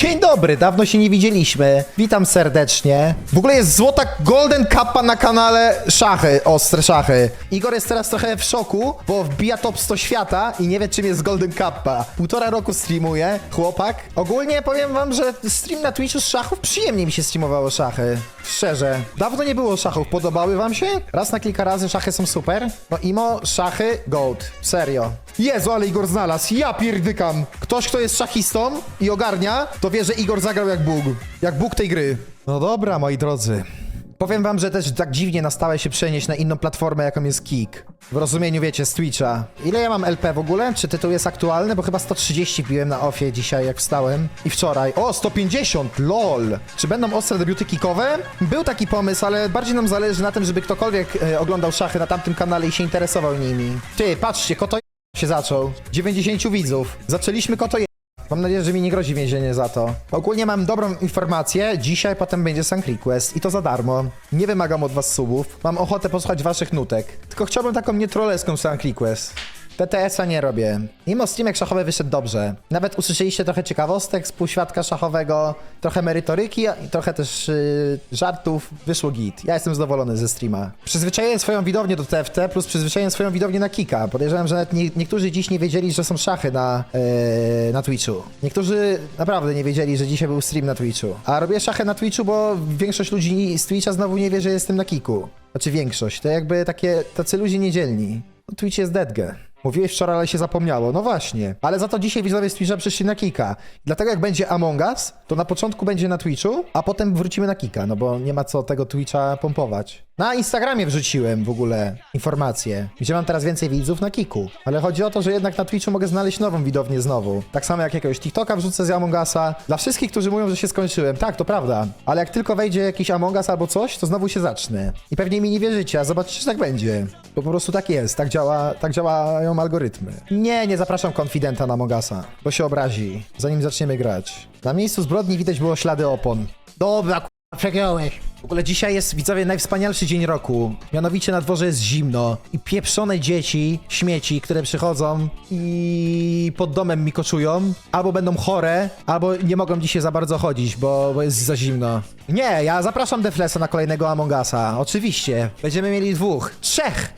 Dzień dobry, dawno się nie widzieliśmy. Witam serdecznie. W ogóle jest złota Golden Kappa na kanale Szachy, ostre szachy. Igor jest teraz trochę w szoku, bo wbija top 100 świata i nie wie czym jest Golden Kappa. Półtora roku streamuje, chłopak. Ogólnie powiem wam, że stream na Twitchu z szachów przyjemnie mi się streamowało szachy. Szczerze. Dawno nie było szachów, podobały wam się? Raz na kilka razy szachy są super. No imo, szachy, gold. Serio. Jezu, ale Igor znalazł. Ja pierdykam. Ktoś, kto jest szachistą i ogarnia, to wie, że Igor zagrał jak Bóg. Jak Bóg tej gry. No dobra, moi drodzy. Powiem wam, że też tak dziwnie na stałe się przenieść na inną platformę, jaką jest Kik. W rozumieniu, wiecie, z Twitcha. Ile ja mam LP w ogóle? Czy tytuł jest aktualny? Bo chyba 130 piłem na ofie dzisiaj, jak wstałem. I wczoraj. O, 150! LOL! Czy będą ostre debiuty kikowe? Był taki pomysł, ale bardziej nam zależy na tym, żeby ktokolwiek e, oglądał szachy na tamtym kanale i się interesował nimi. Ty, patrzcie, koto się zaczął. 90 widzów. Zaczęliśmy koto Mam nadzieję, że mi nie grozi więzienie za to. Ogólnie mam dobrą informację. Dzisiaj potem będzie Sank Request i to za darmo. Nie wymagam od was subów. Mam ochotę posłuchać waszych nutek. Tylko chciałbym taką nietroleską Sank Request. TTS-a nie robię. Mimo streamek szachowy wyszedł dobrze. Nawet usłyszeliście trochę ciekawostek z półświadka szachowego, trochę merytoryki i trochę też yy, żartów. Wyszło git. Ja jestem zadowolony ze streama. Przyzwyczaiłem swoją widownię do TFT, plus przyzwyczaiłem swoją widownię na Kika. Podejrzewam, że nawet nie, niektórzy dziś nie wiedzieli, że są szachy na, yy, na Twitchu. Niektórzy naprawdę nie wiedzieli, że dzisiaj był stream na Twitchu. A robię szachy na Twitchu, bo większość ludzi z Twitcha znowu nie wie, że jestem na Kiku. Znaczy większość. To jakby takie, tacy ludzie niedzielni. No, Twitch jest deadge. Mówiłeś wczoraj, ale się zapomniało. No właśnie. Ale za to dzisiaj widzowie z Twitcha przyszli na Kika. Dlatego jak będzie Among Us, to na początku będzie na Twitchu, a potem wrócimy na Kika, no bo nie ma co tego Twitcha pompować. Na Instagramie wrzuciłem w ogóle informację, gdzie mam teraz więcej widzów na Kiku. Ale chodzi o to, że jednak na Twitchu mogę znaleźć nową widownię znowu. Tak samo jak jakiegoś TikToka wrzucę z Among Usa. Dla wszystkich, którzy mówią, że się skończyłem. Tak, to prawda. Ale jak tylko wejdzie jakiś Among Us albo coś, to znowu się zacznę. I pewnie mi nie wierzycie, a zobaczycie, że tak będzie. Bo po prostu tak jest, tak, działa, tak działają algorytmy. Nie, nie zapraszam konfidenta na Mogasa, bo się obrazi, zanim zaczniemy grać. Na miejscu zbrodni widać było ślady opon. Dobra, k***a, przegiąłeś. W ogóle dzisiaj jest, widzowie, najwspanialszy dzień roku. Mianowicie na dworze jest zimno i pieprzone dzieci, śmieci, które przychodzą i pod domem mi koczują, albo będą chore, albo nie mogą dzisiaj za bardzo chodzić, bo, bo jest za zimno. Nie, ja zapraszam Deflesa na kolejnego Among Usa. Oczywiście. Będziemy mieli dwóch, trzech.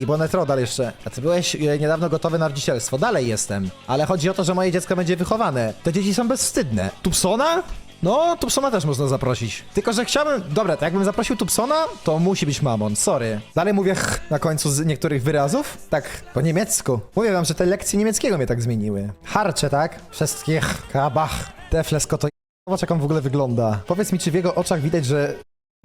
I bo Netrodal jeszcze. A ty byłeś e, niedawno gotowy na rodzicielstwo. Dalej jestem. Ale chodzi o to, że moje dziecko będzie wychowane. Te dzieci są bezwstydne. Tupsona? No, Tupsona też można zaprosić. Tylko, że chciałbym... Dobra, to jakbym zaprosił Tupsona, to musi być mamon, sorry. Dalej mówię ch na końcu z niektórych wyrazów? Tak, po niemiecku. Mówię wam, że te lekcje niemieckiego mnie tak zmieniły. Harcze, tak? Wszystkie ch, kabach. Defles koto... Zobacz, jak on w ogóle wygląda. Powiedz mi, czy w jego oczach widać, że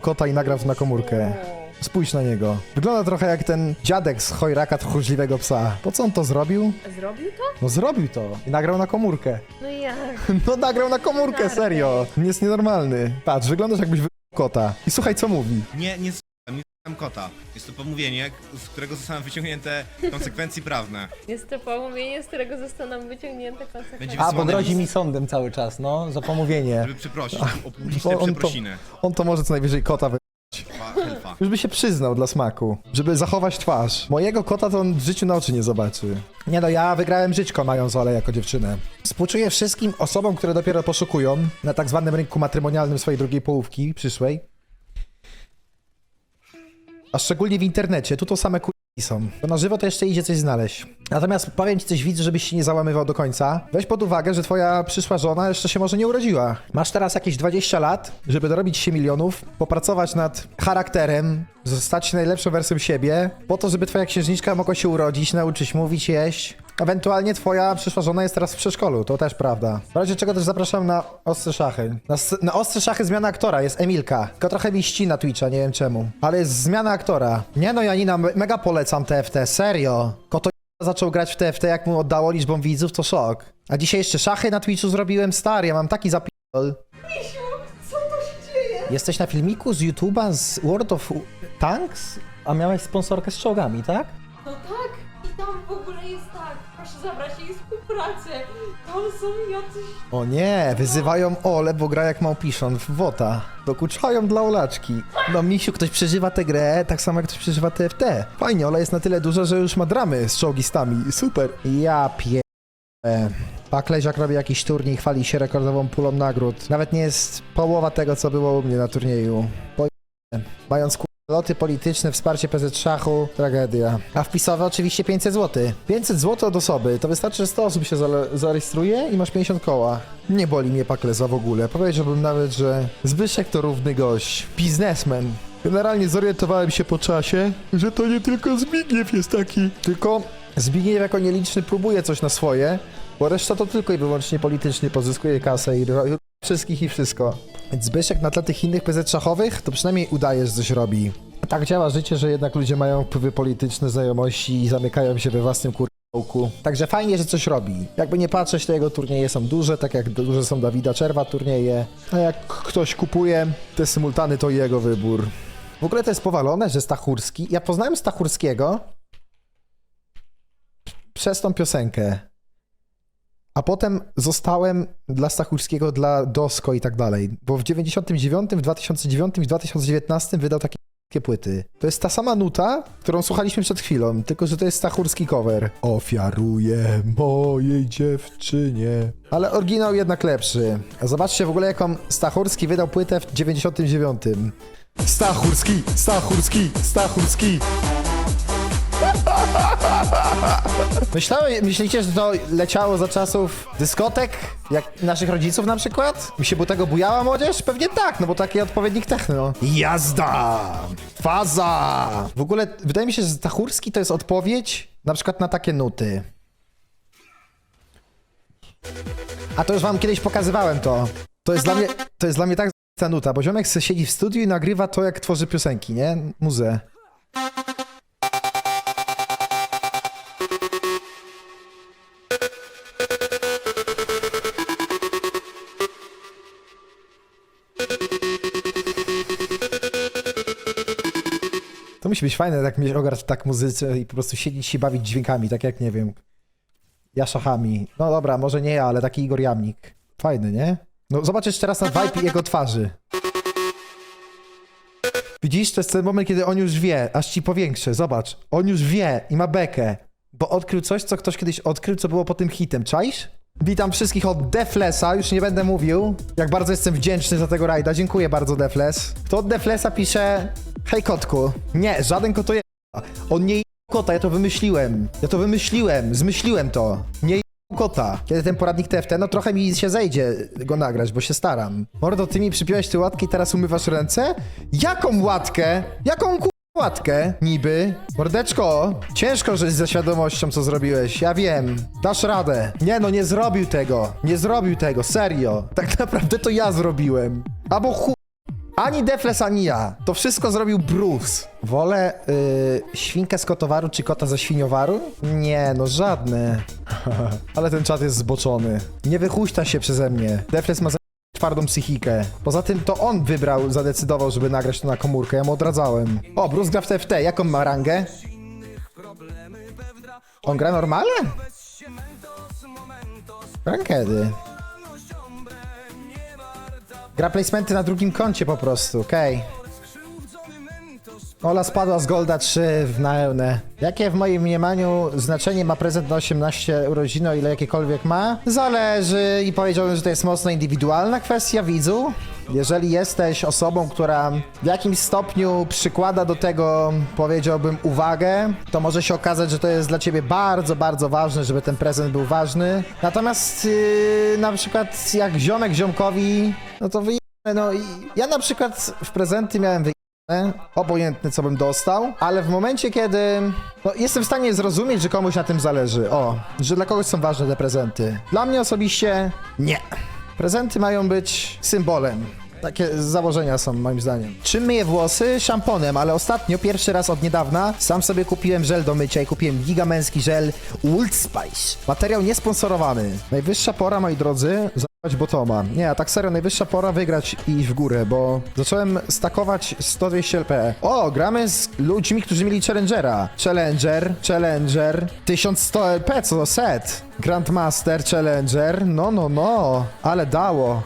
kota i nagrał na komórkę. Spójrz na niego. Wygląda trochę jak ten dziadek z chojraka tchórzliwego psa. Po co on to zrobił? Zrobił to? No zrobił to. I nagrał na komórkę. No jak? No nagrał na komórkę, Narkę. serio. Nie jest nienormalny. Patrz, wyglądasz jakbyś wy... kota. I słuchaj, co mówi. Nie, nie nie słucham kota. Jest to pomówienie, z którego zostaną wyciągnięte konsekwencje prawne. Jest to pomówienie, z którego zostaną wyciągnięte konsekwencje. Będzie A, bo grozi list, mi sądem cały czas, no, za pomówienie. Żeby przeprosić, o publiczne Bo on to, przeprosiny. on to może co najwyżej kota wy... Już by się przyznał dla smaku, żeby zachować twarz. Mojego kota to on w życiu na oczy nie zobaczy. Nie no, ja wygrałem żyćko mając Olę jako dziewczynę. Współczuję wszystkim osobom, które dopiero poszukują na tak zwanym rynku matrymonialnym swojej drugiej połówki przyszłej. A szczególnie w internecie, tu to same ku... są. Bo na żywo to jeszcze idzie coś znaleźć. Natomiast powiem ci coś widz, żebyś się nie załamywał do końca. Weź pod uwagę, że twoja przyszła żona jeszcze się może nie urodziła. Masz teraz jakieś 20 lat, żeby dorobić się milionów, popracować nad charakterem, stać się najlepszą wersją siebie, po to, żeby twoja księżniczka mogła się urodzić, nauczyć mówić, jeść. Ewentualnie twoja przyszła żona jest teraz w przedszkolu, to też prawda. W razie czego też zapraszam na ostre szachy. Na, na ostre szachy zmiana aktora, jest Emilka. Tylko trochę mi ścina Twitcha, nie wiem czemu. Ale jest zmiana aktora. Nie no, Janina, me- mega polecam TFT, serio. Koto zaczął grać w TFT, jak mu oddało liczbą widzów, to szok. A dzisiaj jeszcze szachy na Twitchu zrobiłem, stary, ja mam taki zapierdol. Co to się dzieje? Jesteś na filmiku z YouTube'a, z World of Tanks? A miałeś sponsorkę z czołgami, tak? No tak, i tam w ogóle jest tak. Zabrać jej współpracę. Tam są jacyś... O nie, wyzywają Ole, bo gra jak małpiszon w WOTA. Dokuczają dla Olaczki. No misiu, ktoś przeżywa tę grę, tak samo jak ktoś przeżywa TFT. Fajnie, Ola jest na tyle duża, że już ma dramy z czołgistami. Super. Ja pie... Pakleziak robi jakiś turniej, chwali się rekordową pulą nagród. Nawet nie jest połowa tego, co było u mnie na turnieju. Po... Mając loty polityczne, wsparcie PZ Szachu, tragedia. A wpisowe oczywiście 500 zł. 500 zł od osoby, to wystarczy, że 100 osób się zarejestruje i masz 50 koła. Nie boli mnie Pakleza w ogóle. Powiedziałbym nawet, że Zbyszek to równy gość. Biznesmen. Generalnie zorientowałem się po czasie, że to nie tylko Zbigniew jest taki. Tylko Zbigniew jako nieliczny próbuje coś na swoje, bo reszta to tylko i wyłącznie politycznie pozyskuje kasę i wszystkich i wszystko. Więc Zbyszek na tle tych innych PZ szachowych to przynajmniej udaje, że coś robi. Tak działa życie, że jednak ludzie mają wpływy polityczne, znajomości i zamykają się we własnym kurku. Także fajnie, że coś robi. Jakby nie patrzeć, to jego turnieje są duże, tak jak duże są Dawida Czerwa turnieje. A jak ktoś kupuje te symultany, to jego wybór. W ogóle to jest powalone, że Stachurski... Ja poznałem Stachurskiego przez tą piosenkę. A potem zostałem dla Stachurskiego, dla Dosko i tak dalej. Bo w 99, w 2009 i w 2019 wydał takie płyty. To jest ta sama nuta, którą słuchaliśmy przed chwilą, tylko że to jest Stachurski cover. Ofiaruję mojej dziewczynie. Ale oryginał jednak lepszy. Zobaczcie w ogóle, jaką Stachurski wydał płytę w 99. Stachurski, Stachurski, Stachurski. Myślałem, myślicie, że to leciało za czasów dyskotek? Jak naszych rodziców na przykład? Mi się bu tego bujała młodzież? Pewnie tak, no bo taki odpowiednik techno. Jazda! Faza! W ogóle wydaje mi się, że Stachurski to jest odpowiedź na przykład na takie nuty. A to już wam kiedyś pokazywałem to. To jest dla mnie, to jest dla mnie tak ta nuta, bo ziomek se siedzi w studiu i nagrywa to, jak tworzy piosenki, nie? Muzę. Musi być fajne, tak mieć ogarć tak muzyce i po prostu siedzieć i bawić dźwiękami, tak jak, nie wiem, ja szachami. No dobra, może nie ja, ale taki Igor Jamnik. Fajny, nie? No zobaczysz teraz na vibe jego twarzy. Widzisz, to jest ten moment, kiedy on już wie, aż ci powiększę, zobacz. On już wie i ma bekę, bo odkrył coś, co ktoś kiedyś odkrył, co było po tym hitem, czaisz? Witam wszystkich od Deflesa, już nie będę mówił, jak bardzo jestem wdzięczny za tego rajda, dziękuję bardzo Defles. Kto od Deflesa pisze, hej kotku, nie, żaden kot to je... On nie kota, ja to wymyśliłem, ja to wymyśliłem, zmyśliłem to, nie kota. Kiedy ten poradnik TFT, no trochę mi się zejdzie go nagrać, bo się staram. Mordo, ty mi przypiąłeś tę łatkę i teraz umywasz ręce? Jaką łatkę? Jaką ku... łatkę? Niby? Mordeczko, ciężko żyć ze świadomością, co zrobiłeś, ja wiem. Dasz radę. Nie no, nie zrobił tego. Nie zrobił tego, serio. Tak naprawdę to ja zrobiłem. Albo chu... Ani Defles, ani ja. To wszystko zrobił Bruce. Wolę yy, świnkę z kotowaru czy kota ze świniowaru? Nie, no żadne. Ale ten czat jest zboczony. Nie wychuśta się przeze mnie. Defles ma twardą psychikę. Poza tym to on wybrał, zadecydował, żeby nagrać to na komórkę. Ja mu odradzałem. O, Bruce gra w TFT. Jaką ma rangę? On gra normalnie? Rankedy. Gra placementy na drugim koncie po prostu, okej. Ola spadła z Golda 3 w Naeunę. Jakie w moim mniemaniu znaczenie ma prezent na 18 urodziny, o ile jakiekolwiek ma? Zależy i powiedziałbym, że to jest mocno indywidualna kwestia widzu. Jeżeli jesteś osobą, która w jakimś stopniu przykłada do tego, powiedziałbym, uwagę, to może się okazać, że to jest dla ciebie bardzo, bardzo ważne, żeby ten prezent był ważny. Natomiast yy, na przykład jak ziomek ziomkowi, no to wyje... No i ja na przykład w prezenty miałem wyje obojętny co bym dostał, ale w momencie kiedy no, jestem w stanie zrozumieć, że komuś na tym zależy, o, że dla kogoś są ważne te prezenty. Dla mnie osobiście nie. Prezenty mają być symbolem. Takie założenia są moim zdaniem. Czym myję włosy? Szamponem, ale ostatnio, pierwszy raz od niedawna, sam sobie kupiłem żel do mycia i kupiłem gigamęski żel Old Spice. Materiał niesponsorowany. Najwyższa pora, moi drodzy, zabrać botoma. Nie, a tak serio, najwyższa pora wygrać i iść w górę, bo zacząłem stakować 100-200 LP. O, gramy z ludźmi, którzy mieli Challengera. Challenger, Challenger, 1100 LP, co to set. Grandmaster, Challenger, no, no, no, ale dało.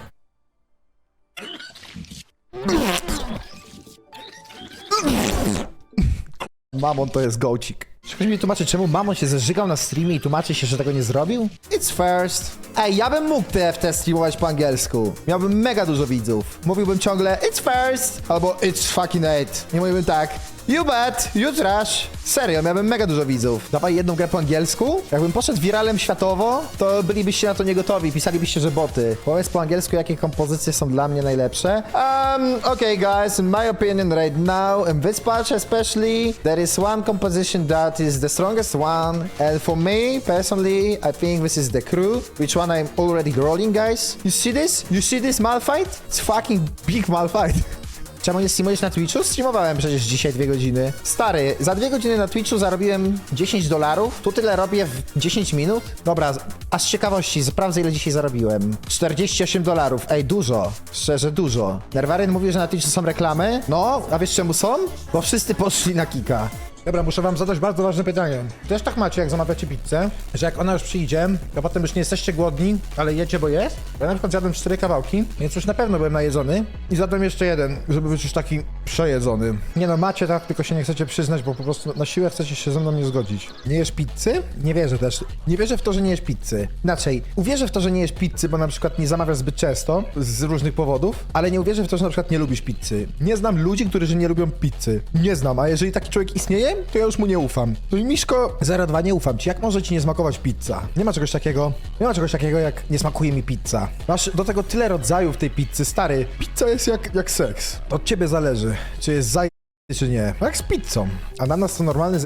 Mamon to jest gołcik. Czy ktoś mi tłumaczy, czemu mamon się zeżygał na streamie i tłumaczy się, że tego nie zrobił? It's first. Ej, ja bym mógł TFT streamować po angielsku. Miałbym mega dużo widzów. Mówiłbym ciągle it's first albo it's fucking eight. Nie mówiłbym tak. You bet, you trash. Serio, miałbym mega dużo widzów. Dawaj jedną grę po angielsku. Jakbym poszedł wiralem światowo, to bylibyście na to nie gotowi. Pisalibyście, że boty. Powiedz po angielsku, jakie kompozycje są dla mnie najlepsze. Um, okay guys, in my opinion right now, in this patch especially, there is one composition that is the strongest one. And for me, personally, I think this is the crew, which one I'm already rolling, guys. You see this? You see this Malphite? It's fucking big Malphite. Czemu nie streamujesz na Twitchu? Streamowałem przecież dzisiaj dwie godziny. Stary, za dwie godziny na Twitchu zarobiłem 10 dolarów. Tu tyle robię w 10 minut. Dobra, a z ciekawości sprawdzę ile dzisiaj zarobiłem. 48 dolarów. Ej, dużo. Szczerze, dużo. Nerwaryn mówił, że na Twitchu są reklamy. No, a wiesz czemu są? Bo wszyscy poszli na Kika. Dobra, muszę wam zadać bardzo ważne pytanie. Też tak macie, jak zamawiacie pizzę, że jak ona już przyjdzie, to potem już nie jesteście głodni, ale jecie, bo jest? Ja na przykład zjadłem cztery kawałki, więc już na pewno byłem najedzony i zjadłem jeszcze jeden, żeby być już taki przejedzony. Nie no, macie tak, tylko się nie chcecie przyznać, bo po prostu na siłę chcecie się ze mną nie zgodzić. Nie jesz pizzy? Nie wierzę też. Nie wierzę w to, że nie jesz pizzy. Inaczej, uwierzę w to, że nie jesz pizzy, bo na przykład nie zamawiasz zbyt często, z różnych powodów, ale nie uwierzę w to, że na przykład nie lubisz pizzy. Nie znam ludzi, którzy nie lubią pizzy. Nie znam, a jeżeli taki człowiek istnieje, to ja już mu nie ufam. No i Miszko 02 nie ufam ci. Jak może ci nie smakować pizza? Nie ma czegoś takiego. Nie ma czegoś takiego jak nie smakuje mi pizza. Masz do tego tyle rodzajów tej pizzy, stary. Pizza jest jak, jak seks. Od ciebie zależy, czy jest zaj... czy nie. Jak z pizzą. Ananas to normalny z...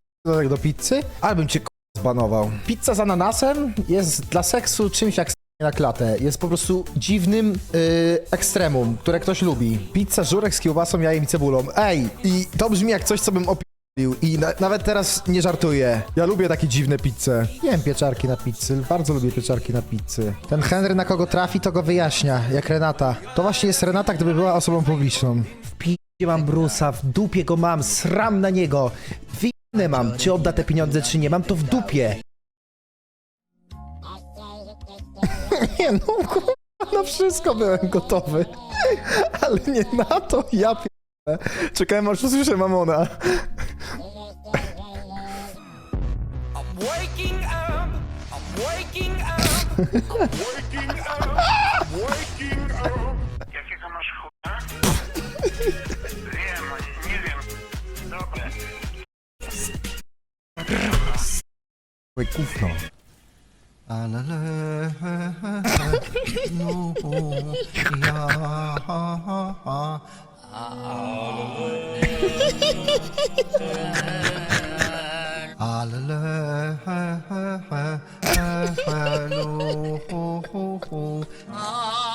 do pizzy? Albym cię zbanował. Pizza z ananasem jest dla seksu czymś jak na klatę. Jest po prostu dziwnym yy, ekstremum, które ktoś lubi. Pizza, żurek z kiełbasą, jajem i cebulą. Ej, i to brzmi jak coś, co bym opił. I na, nawet teraz nie żartuję. Ja lubię takie dziwne pizze. Jem pieczarki na pizzy. Bardzo lubię pieczarki na pizzy. Ten Henry na kogo trafi, to go wyjaśnia. Jak Renata. To właśnie jest Renata, gdyby była osobą publiczną. W piździe mam Brusa, w dupie go mam, sram na niego. Wyjebane mam, czy odda te pieniądze, czy nie. Mam to w dupie. Nie no, kurwa, na wszystko byłem gotowy. Ale nie na to, ja p***ę. Czekałem aż usłyszę Mamona. I'm waking up. I'm waking up. I'm waking up. I'm waking up. 会故弄。啊啦啦，努呀哈哈啊！啊啦啦，哈哈哈哈，努呼呼呼啊！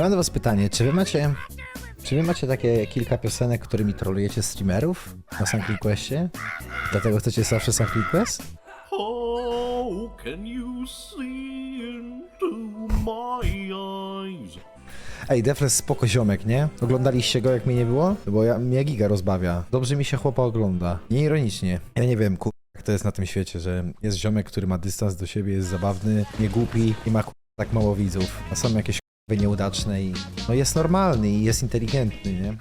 Ja mam do was pytanie, czy wy macie... Czy wy macie takie kilka piosenek, którymi trolujecie streamerów na Sun Questie? Dlatego chcecie zawsze Sun Quest? How can you see into my eyes? Ej, Defles spoko ziomek, nie? Oglądaliście go jak mnie nie było? Bo ja, mnie giga rozbawia. Dobrze mi się chłopa ogląda. Nie ironicznie. Ja nie wiem, kur... jak to jest na tym świecie, że jest ziomek, który ma dystans do siebie, jest zabawny, nie głupi i ma kur... tak mało widzów. A są jakieś. Nieudaczne i... No jest normalny i jest inteligentny, nie?